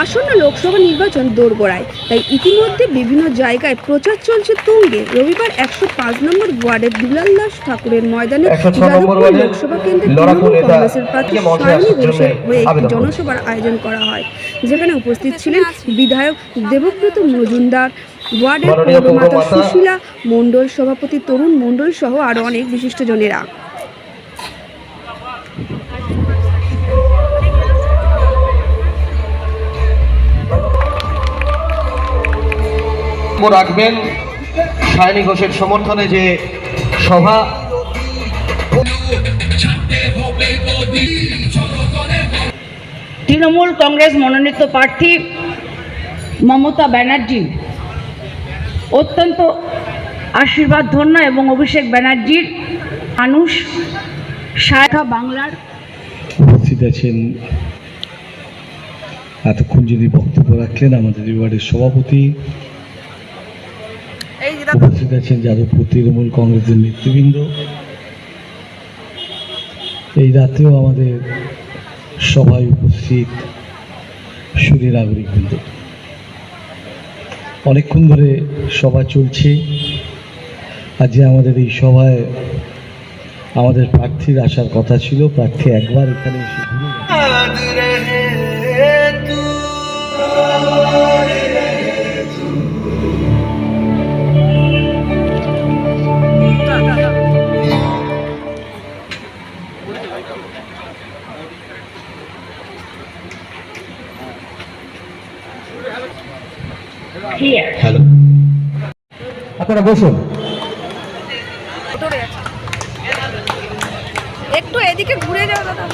আসন্ন লোকসভা নির্বাচন দোরগোড়ায়। তাই ইতিমধ্যে বিভিন্ন জায়গায় প্রচার চলছে তুঙ্গে। রবিবার একশো পাঁচ নম্বর ওয়ার্ডের দুলাল দাস ঠাকুরের ময়দানে যাদবপুর লোকসভা কেন্দ্রে তৃণমূল কংগ্রেসের প্রার্থী সায়নী ঘোষের হয়ে একটি জনসভার আয়োজন করা হয়। যেখানে উপস্থিত ছিলেন বিধায়ক দেবব্রত মজুমদার ওয়ার্ডের পৌরমাতা সুশীলা মণ্ডল সভাপতি তরুণ মণ্ডল সহ আরও অনেক বিশিষ্টজনেরা বক্তব্য রাখবেন সায়নী ঘোষের সমর্থনে যে সভা। তৃণমূল কংগ্রেস মনোনীত প্রার্থী মমতা ব্যানার্জি অত্যন্ত আশীর্বাদ ধন্য এবং অভিষেক ব্যানার্জির মানুষ সায়খা বাংলার উপস্থিত আছেন। এতক্ষণ যিনি বক্তব্য রাখলেন আমাদের এই ওয়ার্ডের সভাপতি উপস্থিত আছেন যাদবপুর তৃণমূল কংগ্রেসের নেতৃবৃন্দ। এই রাতেও আমাদের সভায় উপস্থিত সুরী নাগরিকবৃন্দ। অনেকক্ষণ ধরে সভা চলছে। আজকে আমাদের এই সভায় আমাদের প্রার্থীর আসার কথা ছিল। প্রার্থী একবার এখানে এসে হ্যালো আপনারা বসুন। একটু এদিকে ঘুরে যাওয়া দাদা।